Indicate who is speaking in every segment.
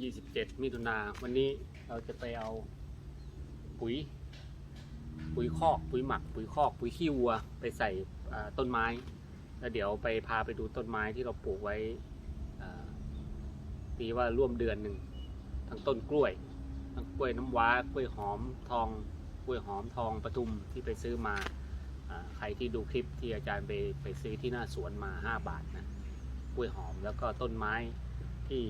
Speaker 1: 27 มิถุนาวันนี้เราจะไปเอาปุ๋ย ปุ๋ยคอก ปุ๋ยหมัก ปุ๋ยคอก ปุ๋ยขี้วัว ไปใส่ต้นไม้ แล้วเดี๋ยวไปพาไปดูต้นไม้ที่เราปลูกไว้อ่าตีว่าร่วมเดือนหนึ่งทั้งต้นกล้วย ทั้งกล้วยน้ำว้ากล้วยหอมทอง กล้วยหอมทองปทุมที่ไปซื้อมาใครที่ดูคลิปที่อาจารย์ไปไปซื้อที่หน้าสวนมา 5 บาทนะกล้วยหอมแล้วก็ต้นไม้ที่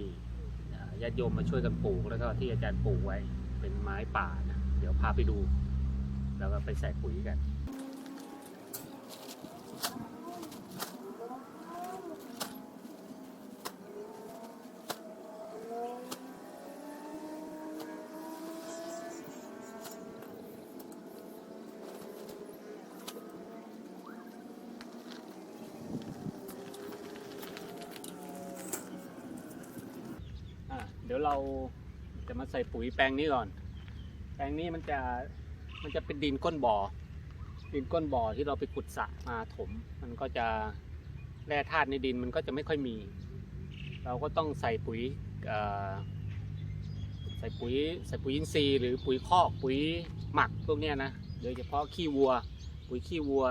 Speaker 1: ญาติโยมมาช่วยกันปลูกแล้วก็ที่อาจารย์ปลูกไว้เป็นไม้ป่านะเดี๋ยวพาไปดู แล้วก็ไปใส่ปุ๋ยกัน ดี๋ยวเราจะมาใส่ปุ๋ยแปลงนี้ก่อน แปลงนี้มันจะมันจะเป็นดินก้นบ่อ ดินก้นบ่อที่เราไปขุดสระมาถม มันก็จะแร่ธาตุในดินมันก็จะไม่ค่อยมี เราก็ต้องใส่ปุ๋ยใส่ปุ๋ยใส่ปุ๋ยอินทรีย์หรือปุ๋ยคอกปุ๋ยหมักพวกนี้นะโดยเฉพาะขี้วัว ปุ๋ยขี้วัว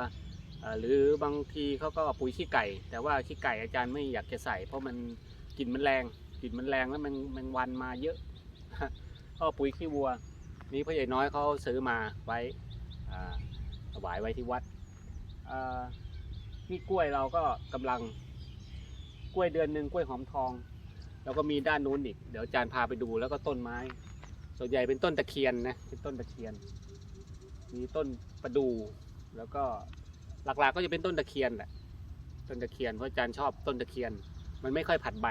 Speaker 1: หรือบางทีเขาก็ปุ๋ยขี้ไก่ แต่ว่าขี้ไก่อาจารย์ไม่อยากจะใส่เพราะมันกลิ่นมันแรง กลิ่นมันแรงแล้วมันแมงวันมาเยอะก็ปุ๋ยขี้วัว นี่พ่อใหญ่น้อยเขาซื้อมาไว้ถวายไว้ที่วัดนี่กล้วยเราก็กำลังกล้วยเดือนหนึ่งกล้วยหอมทอง แล้วก็มีด้านนู้นอีก เดี๋ยวอาจารย์พาไปดูแล้วก็ต้นไม้ ส่วนใหญ่เป็นต้นตะเคียนนะเป็นต้นตะเคียน มีต้นประดูแล้วก็หลักๆก็จะเป็นต้นตะเคียนแหละต้นตะเคียนเพราะอาจารย์ชอบต้นตะเคียน มันไม่ค่อยผัดใบ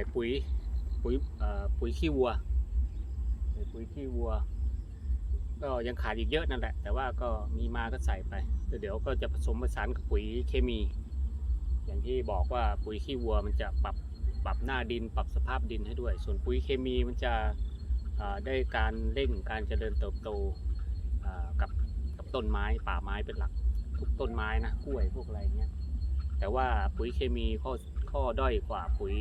Speaker 1: ส่ปุ๋ยปุ๋ยปุ๋ยขี้วัวใส่ปุ๋ยขี้วัว ก็ยังขาดอีกเยอะนั่นแหละ แต่ว่าก็มีมาก็ใส่ไปแล้วเดี๋ยวก็จะผสมผสานกับปุ๋ยเคมี อย่างที่บอกว่าปุ๋ยขี้วัวมันจะปรับปรับหน้าดิน ปรับสภาพดินให้ด้วย ส่วนปุ๋ยเคมีมันจะได้การเร่งการเจริญเติบโตกับกับต้นไม้ป่าไม้เป็นหลัก ทุกต้นไม้นะกล้วยพวกอะไรเงี้ยแต่ว่าปุ๋ยเคมีข้อ ข้อด้อยกว่าปุ๋ย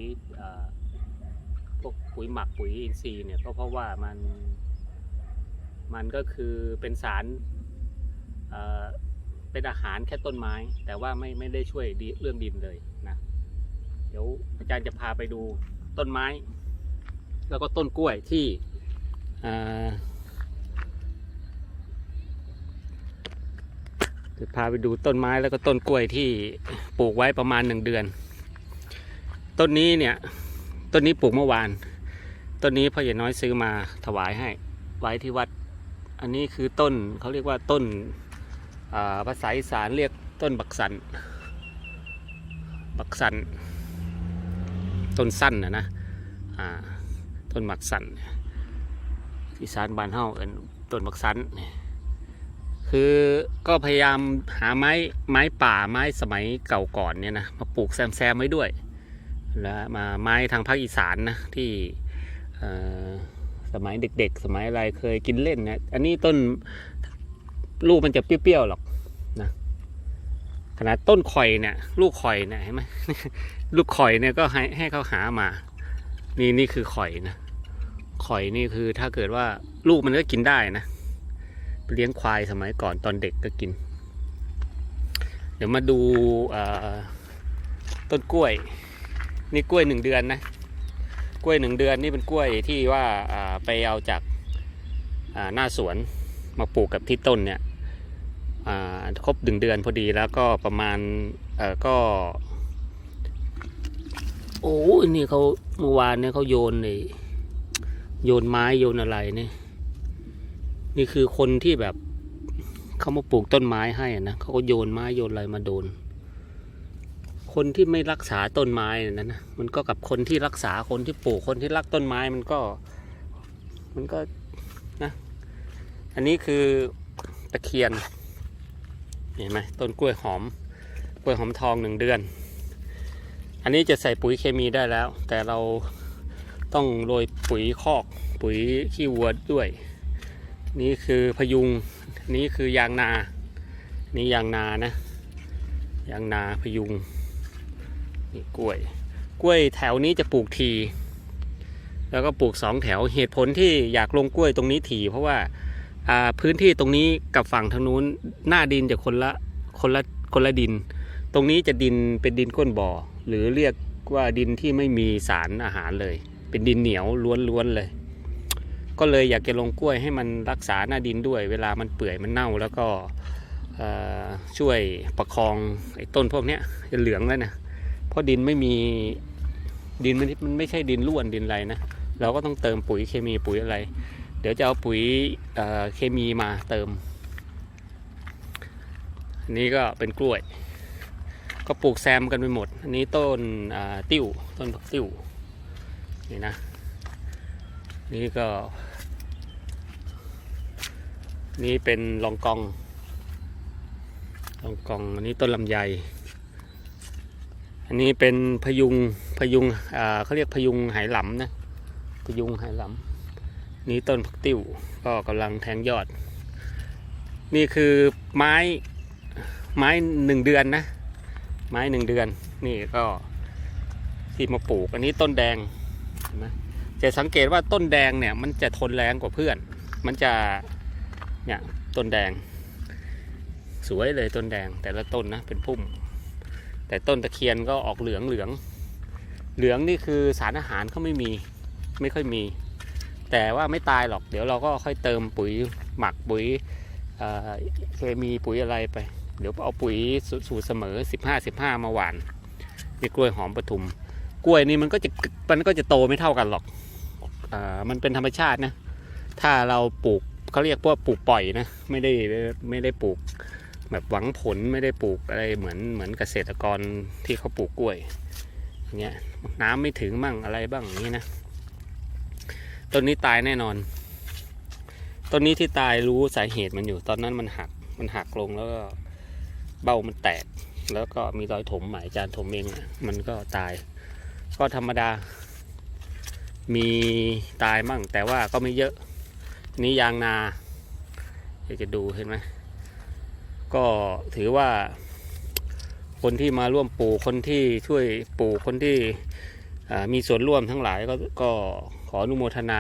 Speaker 1: พวกปุ๋ยหมักปุ๋ยอินทรีย์เนี่ยก็เพราะว่ามันมันก็คือเป็นสารเเป็นอาหารแค่ต้นไม้ แต่ว่าไม่ไม่ได้ช่วยดีเรื่องดินเลยนะเดี๋ยวอาจารย์จะพาไปดูต้นไม้ แล้วก็ต้นกล้วยที่จะพาไปดูต้นไม้แล้วก็ต้นกล้วยที่ปลูกไว้ประมาณหนึ่งเดือน ต้นนี้เนี่ย ต้นนี้ปลูกเมื่อวาน ต้นนี้พ่อใหญ่น้อยซื้อมาถวายให้ ไว้ที่วัด อันนี้คือต้นเขาเรียกว่าต้นภาษาอีสานเรียกต้นบักสัน บักสัน ต้นสั้นนะนะต้นบักสันอีสานบานเฮาเอินต้นบักสันคือก็พยายามหาไม้ไม้ป่าไม้สมัยเก่าก่อนเนี่ยนะมาปลูกแซมแซมไว้ด้วย แล้วมาไม้ทางภาคอีสานนะที่สมัยเด็ก ๆ สมัยอะไรเคยกินเล่นนะอันนี้ต้นลูกมันจะเปรี้ยวๆหรอกนะขนาดต้นข่อยเนี่ย ลูกข่อยเนี่ยเห็นไหมลูกข่อยเนี่ยก็ให้ให้เขาหามา นี่นี่คือข่อยนะข่อยนี่คือถ้าเกิดว่าลูกมันก็กินได้นะเลี้ยงควายสมัยก่อนตอนเด็กก็กิน เดี๋ยวมาดูต้นกล้วย นี่กล้วยหนึ่งเดือนนะ กล้วยหนึ่งเดือนนี่เป็นกล้วยที่ว่าไปเอาจากหน้าสวนมาปลูกกับที่ต้นเนี่ยครบหนึ่งเดือนพอดีแล้วก็ประมาณก็ โอ้นี่เขาเมื่อวานเนี่ยเขาโยนเลยโยนไม้โยนอะไรเนี่ยนี่คือคนที่แบบเขามาปลูกต้นไม้ให้นะเขาก็โยนไม้โยนอะไรมาโดน คนที่ไม่รักษาต้นไม้นั่นนะมันก็กับคนที่รักษาคนที่ปลูกคนที่รักต้นไม้มันก็ มันก็นะอันนี้คือตะเคียนเห็นไหมต้นกล้วยหอมกล้วยหอมทองหนึ่งเดือน อันนี้จะใส่ปุ๋ยเคมีได้แล้ว แต่เราต้องโรยปุ๋ยคอก ปุ๋ยขี้วัวด้วย นี่คือพยุงนี่คือยางนา นี่ยางนานะยางนาพยุง นี่กล้วย กล้วยแถวนี้จะปลูกที แล้วก็ปลูกสองแถวเหตุผลที่อยากลงกล้วยตรงนี้ทีเพราะว่าพื้นที่ตรงนี้กับฝั่งทางนู้นหน้าดินจะคนละคนละคนละดิน ตรงนี้จะดินเป็นดินก้นบ่อ หรือเรียกว่าดินที่ไม่มีสารอาหารเลย เป็นดินเหนียวล้วนๆเลย ก็เลยอยากจะลงกล้วยให้มันรักษาหน้าดินด้วย เวลามันเปื่อยมันเน่าแล้วก็ช่วยประคองไอ้ต้นพวกนี้จะเหลืองแล้วนะ เพราะดินไม่มีดินมันมันไม่ใช่ดินร่วนดินอะไรนะเราก็ต้องเติมปุ๋ยเคมีปุ๋ยอะไร เดี๋ยวจะเอาปุ๋ยเเคมีมาเติมอันนี้ก็เป็นกล้วย ก็ปลูกแซมกันไปหมด อันนี้ต้นติ้วต้นผักติ้วนี่นะ นี่ก็ นี่เป็นลองกองลองกองอันนี้ต้นลำไย อันนี้เป็นพยุงพยุงเขาเรียกพยุงไหหลำนะพยุงไหหลำนี่ต้นผักติ้วก็กำลังแทงยอด นี่คือไม้ไม้หนึ่งเดือนนะไม้หนึ่งเดือน นี่ก็ที่มาปลูกอันนี้ต้นแดงนไหมจะสังเกตว่าต้นแดงเนี่ยมันจะทนแรงกว่าเพื่อน มันจะเนี่ยต้นแดง สวยเลยต้นแดงแต่ละต้นนะเป็นพุ่ม แต่ต้นตะเคียนก็ออกเหลืองเหลือง เหลืองนี่คือสารอาหารเขาไม่มีไม่ค่อยมี แต่ว่าไม่ตายหรอก เดี๋ยวเราก็ค่อยเติมปุ๋ยหมักปุ๋ยเเคมีปุ๋ยอะไรไป เดี๋ยวเอาปุ๋ยสสูตรเสมอ 15 15 มาหวานนี่กล้วยหอมปทุม กล้วยนี่มันก็จะมันก็จะโตไม่เท่ากันหรอกอมันเป็นธรรมชาตินะ ถ้าเราปลูกเขาเรียกว่าปลูกปล่อยนะ ไม่ได้ไม่ได้ปลูก แบบหวังผลไม่ได้ปลูกอะไรเหมือนเหมือนเกษตรกรที่เขาปลูกกล้วยอย่างเงี้ยน้ำไม่ถึงบ้างอะไรบ้างอย่างนี้นะต้นนี้ตายแน่นอนต้นนี้ที่ตายรู้สาเหตุมันอยู่ ตอนนั้นมันหักมันหักลงแล้วก็เบ้ามันแตก แล้วก็มีรอยถมหมายจานถมเองมันก็ตาย ก็ธรรมดา มีตายมั่งแต่ว่าก็ไม่เยอะ นี่ยางนาอยากจะดูเห็นไหม ก็ถือว่าคนที่มาร่วมปลูกคนที่ช่วยปลูกคนที่มีส่วนร่วมทั้งหลายก็ก็ขออนุโมทนา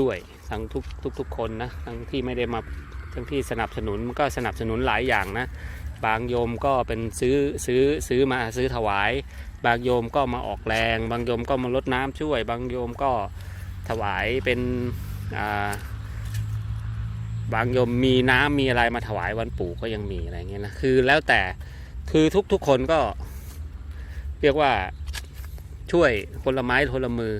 Speaker 1: ด้วยทั้งทุกทุกทุกคนนะทั้งที่ไม่ได้มาทั้งที่สนับสนุนก็สนับสนุนหลายอย่างนะ บางโยมก็เป็นซื้อซื้อซื้อมาซื้อถวาย บางโยมก็มาออกแรง บางโยมก็มาลดน้ำช่วย บางโยมก็ถวายเป็นอ่า บางโยมมีน้ำมีอะไรมาถวายวันปู่ก็ยังมีอะไรเงี้ยนะคือแล้วแต่คือทุกทุกๆคนก็ เรียกว่าช่วยคนละไม้คนละมือ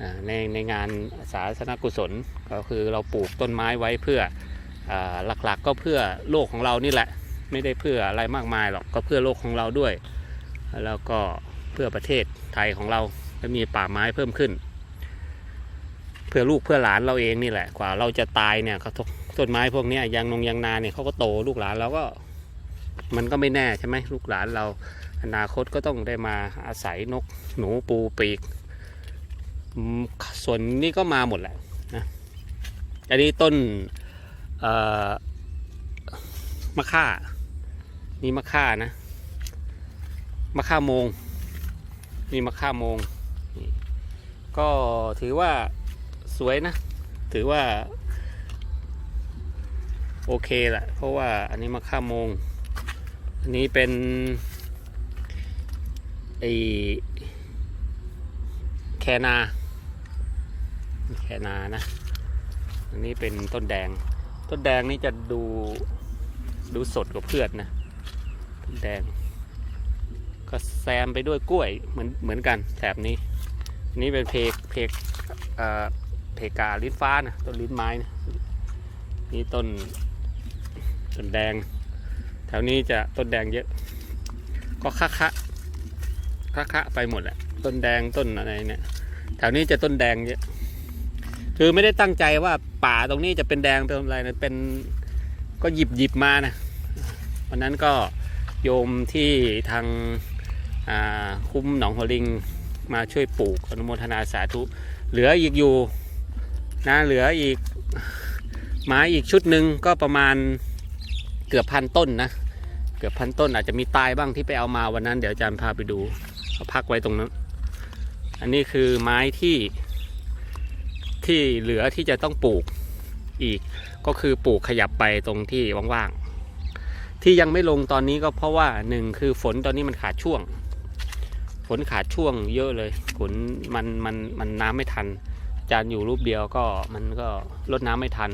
Speaker 1: อในในงานสาธารณกุศลก็คือเราปลูกต้นไม้ไว้เพื่ออหลักๆก็เพื่อโลกของเรานี่แหละ ไม่ได้เพื่ออะไรมากมายหรอกก็เพื่อโลกของเราด้วย แล้วก็เพื่อประเทศไทยของเราจะมีป่าไม้เพิ่มขึ้น เพื่อลูกเพื่อหลานเราเองนี่แหละกว่าเราจะตายเนี่ยก็ทุก ต้นไม้พวกนี้ยางนงยางนาเนี่ยเขาก็โตลูกหลานเราก็มันก็ไม่แน่ใช่ไหมลูกหลานเรา อนาคตก็ต้องได้มาอาศัยนกหนูปูปีก ส่วนนี้ก็มาหมดแหละนะอันนี้ต้นมะค่านี่มะค่านะมะค่าโมงนี่มะค่าโมง ก็ถือว่าสวยนะ ถือว่า โอเคแหละเพราะว่าอันนี้มะค่ามง อันนี้เป็นไอแคนาแคนานะ อันนี้เป็นต้นแดง ต้นแดงนี่จะดูดูสดกว่าเพื่อนนะ ต้นแดง ก็แซมไปด้วยกล้วยเหมือนเหมือนกันแถบนี้อันนี้เป็นเพกเพกเอ่อเพกาลิ้นฟ้านะต้นลิ้นไม้นะนี่ต้น ต้นแดง แถวนี้จะต้นแดงเยอะ ก็คะคะคะคะไปหมดแหละต้นแดงต้นอะไรเนี่ยแถวนี้จะต้นแดงเยอะ คือไม่ได้ตั้งใจว่าป่าตรงนี้จะเป็นแดงเป็นอะไรนะเป็นก็หยิบหยิบมานะวันนั้นก็โยมที่ทางอ่าคุ้มหนองหัวลิงมาช่วยปลูกอนุโมทนาสาธุ เหลืออีกอยู่นะเหลืออีกไม้อีกชุดหนึ่งก็ประมาณ เกือบพันต้นนะ เกือบพันต้นอาจจะมีตายบ้างที่ไปเอามาวันนั้น เดี๋ยวอาจารย์พาไปดูเขาพักไว้ตรงนั้น อันนี้คือไม้ที่ที่เหลือที่จะต้องปลูกอีก ก็คือปลูกขยับไปตรงที่ว่างๆ ที่ยังไม่ลงตอนนี้ก็เพราะว่าหนึ่งคือฝนตอนนี้มันขาดช่วง ฝนขาดช่วงเยอะเลย ฝนมันมันมันน้ำไม่ทันอาจารย์อยู่รูปเดียวก็มันก็ลดน้ำไม่ทัน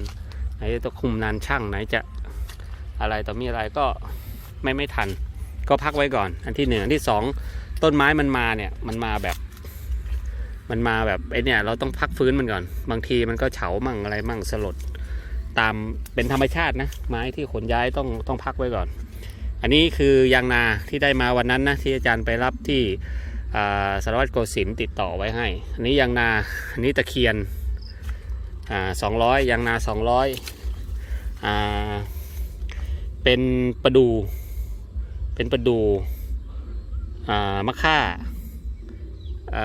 Speaker 1: ไหนจะต้องคุมนานช่างไหนจะ อะไรต่อมีอะไรก็ไม่ไม่ทัน ก็พักไว้ก่อน อันที่หนึ่งอันที่สองต้นไม้มันมาเนี่ยมันมาแบบ มันมาแบบไอเนี่ยเราต้องพักฟื้นมันก่อน บางทีมันก็เฉามั่งอะไรมั่งสลดตามเป็นธรรมชาตินะไม้ที่ขนย้ายต้องต้องพักไว้ก่อน อันนี้คือยางนาที่ได้มาวันนั้นนะที่อาจารย์ไปรับที่สารวัตรโกสินทร์ติดต่อไว้ให้ อันนี้ยางนาอันนี้ตะเคียนอ่าสองร้อยยางนาสองร้อยอ่า เป็นประดู เป็นประดูมะค่าอ่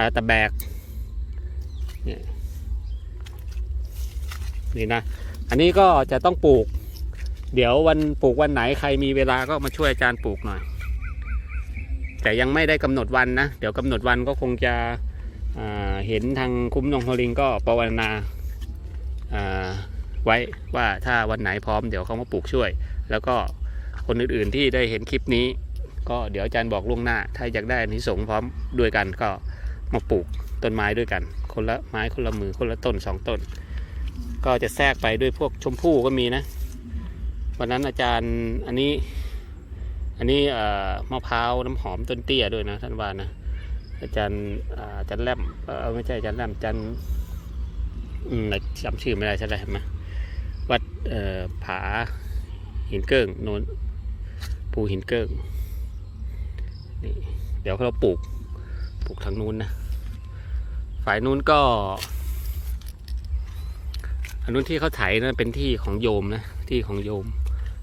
Speaker 1: าตะแบกเนี่ยนี่นะ อันนี้ก็จะต้องปลูก เดี๋ยววันปลูกวันไหนใครมีเวลาก็มาช่วยอาจารย์ปลูกหน่อย แต่ยังไม่ได้กำหนดวันนะ เดี๋ยวกำหนดวันก็คงจะเห็นทางคุ้มนองโฮลิงก็ปรวนาา ไว้ว่าถ้าวันไหนพร้อมเดี๋ยวเขามาปลูกช่วย แล้วก็คนอื่นๆที่ได้เห็นคลิปนี้ ก็เดี๋ยวอาจารย์บอกล่วงหน้า ถ้าอยากได้อานิสงส์พร้อมด้วยกันก็มาปลูกต้นไม้ด้วยกัน คนละไม้คนละมือคนละต้นสองต้น ก็จะแทรกไปด้วยพวกชมพู่ก็มีนะ วันนั้นอาจารย์อันนี้อันนี้มะพร้าวน้ำหอมต้นเตี้ยด้วยนะท่านว่านะอาจารย์อาจารย์แลมไม่ใช่อาจารย์แลมอาจารย์อืมจำชื่อไม่ได้ใช่ไหม ผาหินเกิ้งโนนภูหินเกิ้งนี่เดี๋ยวเราปลูกปลูกทางนู้นนะฝ่ายนู้นก็อันนู้นที่เขาไถนะเป็นที่ของโยมนะที่ของโยม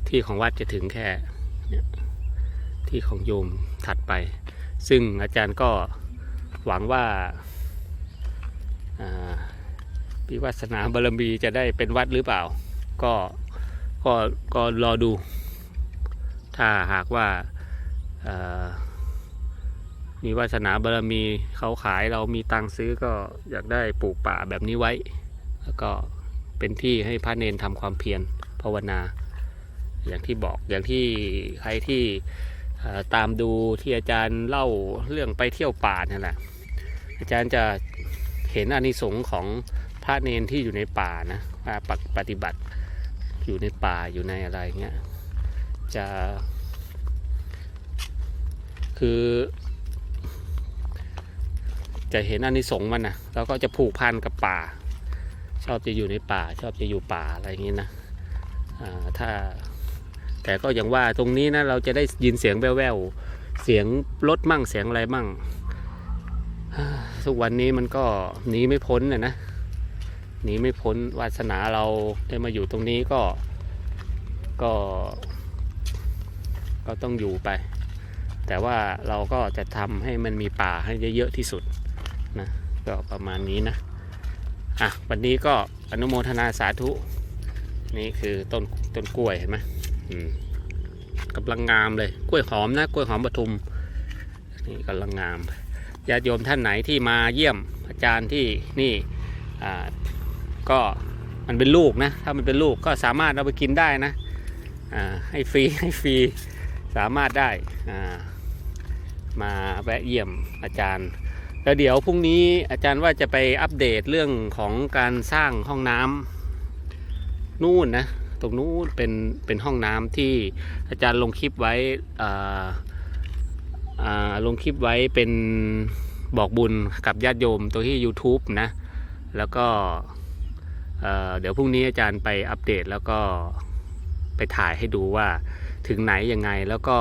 Speaker 1: ที่ของวัดจะถึงแค่ที่ของโยมถัดไป ซึ่งอาจารย์ก็หวังว่าอ่าพิวัสนาบารมีจะได้เป็นวัดหรือเปล่า ก็ก็ก็รอดู ถ้าหากว่ามีวาสนาบารมีเขาขายเรามีตังค์ซื้อก็อยากได้ปลูกป่าแบบนี้ไว้ แล้วก็เป็นที่ให้พระเนนทำความเพียรภาวนา อย่างที่บอกอย่างที่ใครที่ตามดูที่อาจารย์เล่าเรื่องไปเที่ยวป่านั่นแหละอาจารย์จะเห็นอานิสงส์ของพระเนนที่อยู่ในป่านะปฏิปฏิบัติ อยู่ในป่าอยู่ในอะไรเงี้ยจะ คือ จะเห็นอานิสงส์มันนะแล้วก็จะผูกพันกับป่า ชอบจะอยู่ในป่า ชอบจะอยู่ป่าอะไรอย่างนี้นะถ้าแต่ก็อย่างว่าตรงนี้นะเราจะได้ยินเสียงแว่วๆเสียงรถมั่งเสียงอะไรมั่งทุกวันนี้มันก็หนีไม่พ้นนะนะ หนีไม่พ้นวาสนาเราได้มาอยู่ตรงนี้ก็ก็ ก็ต้องอยู่ไป แต่ว่าเราก็จะทำให้มันมีป่าให้เยอะๆที่สุดนะก็ประมาณนี้นะอะวันนี้ก็อนุโมทนาสาธุ นี่คือต้นต้นกล้วยเห็นไหมอืมกำลังงามเลยกล้วยหอมนะกล้วยหอมปทุมนี่กำลังงามญาติโยมท่านไหนที่มาเยี่ยมอาจารย์ที่นี่อ่า ก็มันเป็นลูกนะ ถ้ามันเป็นลูกก็สามารถเอาไปกินได้นะให้ฟรีให้ฟรีสามารถได้มาแวะเยี่ยมอาจารย์ แล้วเดี๋ยวพรุ่งนี้อาจารย์ว่าจะไปอัปเดตเรื่องของการสร้างห้องน้ำนู่นนะตรงนู้นเป็นเป็นห้องน้ำที่อาจารย์ลงคลิปไว้อ่าลงคลิปไว้เป็นบอกบุญกับญาติโยมตัวที่ YouTube นะ แล้วก็ เเดี๋ยวพรุ่งนี้อาจารย์ไปอัปเดตแล้วก็ไปถ่ายให้ดูว่าถึงไหนยังไงแล้วก็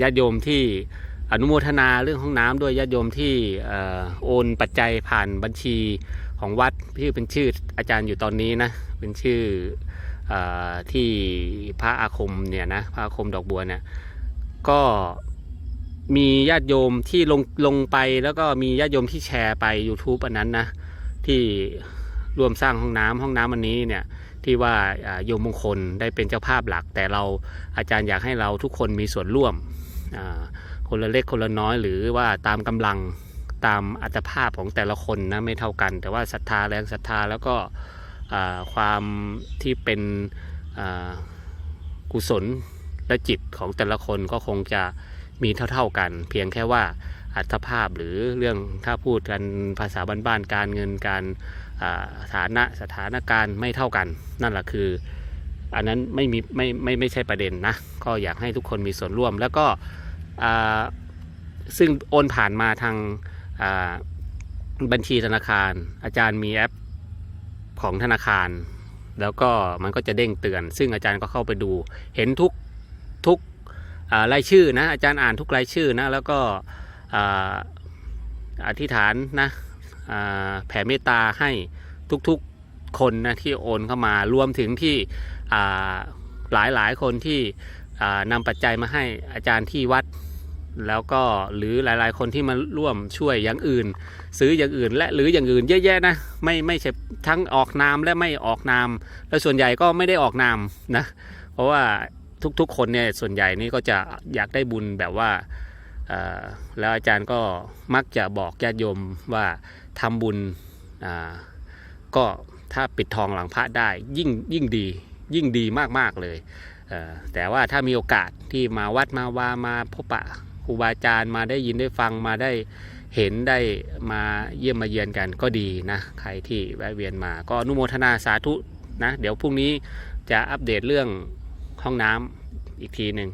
Speaker 1: ญาติโยมที่อนุโมทนาเรื่องห้องน้ำด้วยญาติโยมที่อโอนปัจจัยผ่านบัญชีของวัดที่เป็นชื่ออาจารย์อยู่ตอนนี้นะเป็นชื่อเออที่พระอาคมเนี่ยนะพระอาคมดอกบัวเนี่ยก็มีญาติโยมที่ลงลงไปแล้วก็มีญาติโยมที่แชร์ไป YouTube อันนั้นนะ ที่ร่วมสร้างห้องน้ำห้องน้ำอันนี้เนี่ยที่ว่าโยมมงคลได้เป็นเจ้าภาพหลัก แต่เราอาจารย์อยากให้เราทุกคนมีส่วนร่วมคนละเล็กคนละน้อยหรือว่าตามกำลังตามอัตภาพของแต่ละคนนะไม่เท่ากัน แต่ว่าศรัทธาแรงศรัทธาแล้วก็ความที่เป็นกุศลและจิตของแต่ละคนก็คงจะมีเท่าๆกัน เพียงแค่ว่า อัตภาพหรือเรื่องถ้าพูดกันภาษาบ้านๆการเงินการฐานะสถานการณ์ไม่เท่ากัน นั่นแหละคือ อันนั้นไม่มีไม่ไม่ไม่ใช่ประเด็นนะ ก็อยากให้ทุกคนมีส่วนร่วม แล้วก็ซึ่งโอนผ่านมาทางบัญชีธนาคาร อาจารย์มีแอปของธนาคาร แล้วก็มันก็จะเด้งเตือน ซึ่งอาจารย์ก็เข้าไปดู เห็นทุกทุกรายชื่อนะอาจารย์อ่านทุกรายชื่อนะแล้วก็ อธิษฐานนะแผ่เมตตาให้ทุกๆคนนะที่โอนเข้ามารวมถึงที่หลายหลายๆคนที่นำปัจจัยมาให้อาจารย์ที่วัด แล้วก็หรือหลายๆ คนที่มาร่วมช่วยอย่างอื่น ซื้ออย่างอื่น และหรืออย่างอื่นเยอะแยะนะไม่ไม่ใช่ทั้งออกนามและไม่ออกนาม แล้วส่วนใหญ่ก็ไม่ได้ออกนามนะเพราะว่าทุกๆ คนเนี่ยส่วนใหญ่นี่ก็จะอยากได้บุญแบบว่า แล้วอาจารย์ก็มักจะบอกญาติโยมว่าทำบุญก็ถ้าปิดทองหลังพระได้ยิ่งยิ่งดียิ่งดีมากๆเลย แต่ว่าถ้ามีโอกาสที่มาวัดมาวามาพบปะครูบาอาจารย์มาได้ยินได้ฟังมาได้เห็นได้มาเยี่ยมมาเยือนกันก็ดีนะใครที่แวะเวียนมาก็นุโมทนาสาธุนะเดี๋ยวพรุ่งนี้จะอัปเดตเรื่องห้องน้ำอีกทีหนึ่ง